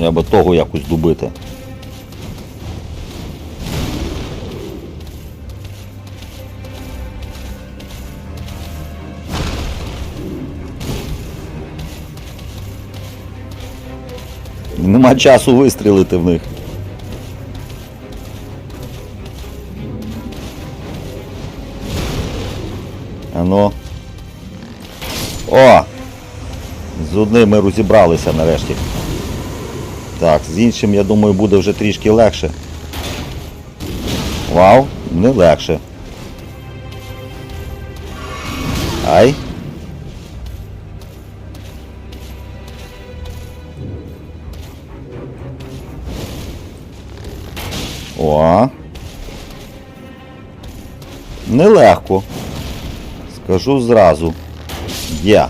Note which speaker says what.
Speaker 1: Треба того якось добити. Нема часу вистрілити в них. Ано. О! З одним ми розібралися нарешті. Так, з іншим, я думаю, буде вже трішки легше. Вау, не легше. Ай. О. Нелегко. Скажу зразу. Є.